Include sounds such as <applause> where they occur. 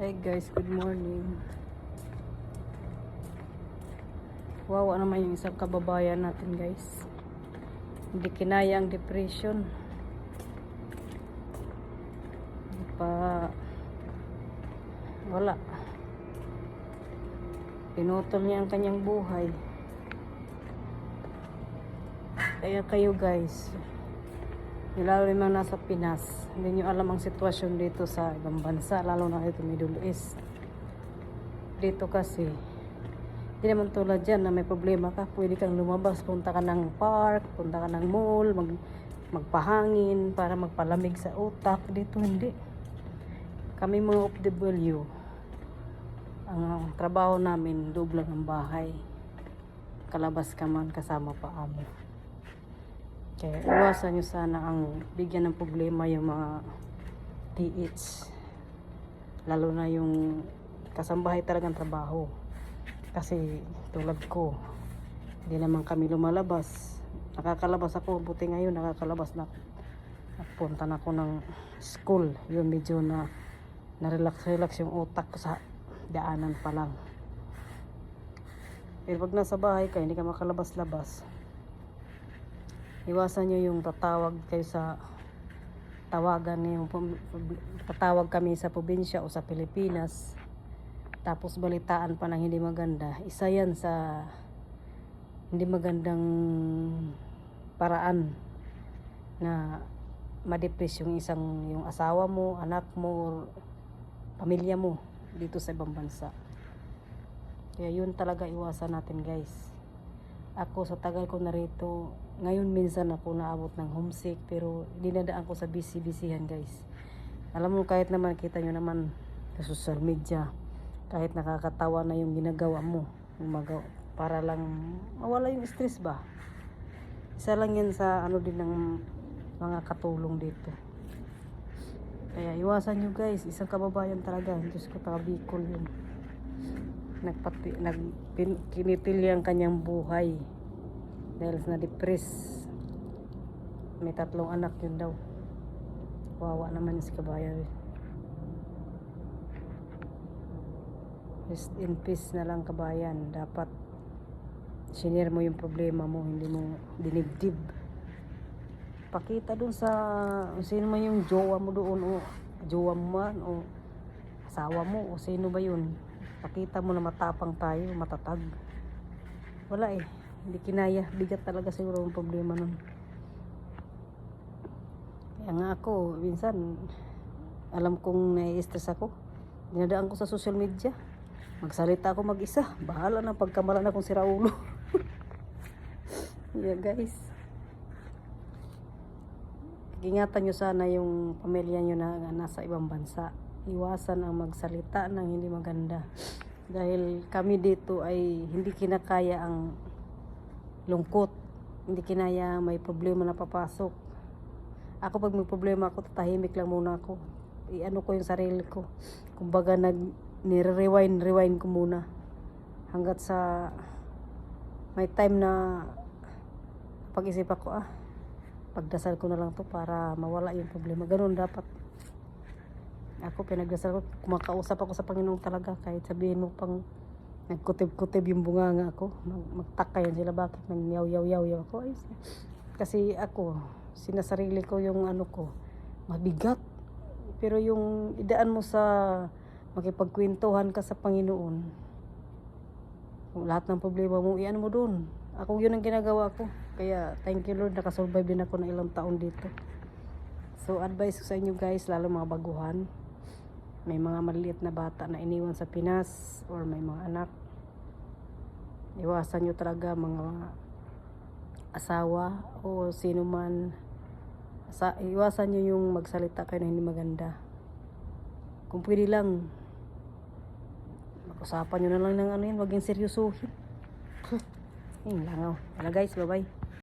Hey guys, good morning. Wawa naman yung isang kababayan natin guys. Hindi kinaya ang depression. Hindi pa wala. Pinutol niya ang kanyang buhay. Kaya kayo guys, lalo rin mga nasa Pinas, hindi nyo alam ang sitwasyon dito sa ibang bansa, lalo na dito Middle East. Dito kasi, hindi naman tulad dyan na may problema ka, pwede kang lumabas, punta ka ng park, punta ka ng mall, mag, magpahangin para magpalamig sa utak. Dito hindi. Kami mga OFW, ang trabaho namin, lang ng bahay. Kalabas ka man, kasama pa amo. Kaya iwasan nyo sana ang bigyan ng problema yung mga TH. Lalo na yung kasambahay talagang trabaho. Kasi tulad ko, hindi naman kami lumalabas. Nakakalabas ako, buti ngayon nakakalabas na ako. Napunta na ako ng school. Yun medyo na na-relax-relax yung utak ko sa daanan pa lang. Pero pag nasa bahay ka, hindi ka makalabas-labas iwasan nyo yung tatawag kayo sa tawagan yung pum- pub- tatawag kami sa probinsya o sa Pilipinas tapos balitaan pa ng hindi maganda isa yan sa hindi magandang paraan na ma-depress yung isang yung asawa mo, anak mo, pamilya mo dito sa ibang bansa. Kaya yun talaga iwasan natin guys. Ako sa tagal ko na rito, ngayon minsan ako naabot ng homesick pero dinadaan ko sa busy-busyhan guys. Alam mo kahit naman kita nyo naman sa social media, kahit nakakatawa na yung ginagawa mo, magaw, para lang mawala yung stress ba. Isa lang yan sa ano din ng mga katulong dito. Kaya iwasan nyo guys, isang kababayan talaga, Diyos ko taga Bicol yun nagpati, nag, kinitil ang kanyang buhay dahil na depress may tatlong anak yun daw. Wawa naman si kabayan. Rest in peace na lang kabayan. Dapat sinir mo yung problema mo hindi mo dinibdib. Pakita dun sa sino man yung jowa mo doon o jowa mo man o asawa mo o sino ba yun. Pakita mo na matapang tayo, matatag. Wala eh. Hindi kinaya. Bigat talaga siguro ang problema nun. Kaya nga ako, minsan, alam kong nai-stress ako. Dinadaan ko sa social media. Magsalita ako mag-isa. Bahala na pagkamalan akong sira ulo. <laughs> yeah guys. Ingatan nyo sana yung pamilya nyo na nasa ibang bansa iwasan ang magsalita ng hindi maganda. Dahil kami dito ay hindi kinakaya ang lungkot. Hindi kinaya may problema na papasok. Ako pag may problema ako, tatahimik lang muna ako. I-ano ko yung sarili ko. Kumbaga nag nire-rewind, rewind ko muna. Hanggat sa may time na pag-isip ako, ah, pagdasal ko na lang to para mawala yung problema. Ganun dapat ako pinagdasal ko, kumakausap ako sa Panginoon talaga kahit sabihin mo pang nagkutib-kutib yung bunganga ako. Mag magtaka yan sila bakit nang yaw yaw yaw yaw ako. Ay, kasi ako, sinasarili ko yung ano ko, mabigat. Pero yung idaan mo sa makipagkwentuhan ka sa Panginoon, lahat ng problema mo, iyan mo doon. Ako yun ang ginagawa ko. Kaya thank you Lord, nakasurvive din ako ng ilang taon dito. So advice ko sa inyo guys, lalo mga baguhan, may mga maliliit na bata na iniwan sa Pinas or may mga anak iwasan nyo talaga mga asawa o sino man sa, iwasan nyo yung magsalita kayo na hindi maganda kung pwede lang mag-usapan nyo na lang ng ano yan wag yung seryosohin <laughs> yun langaw. Wala guys, bye bye.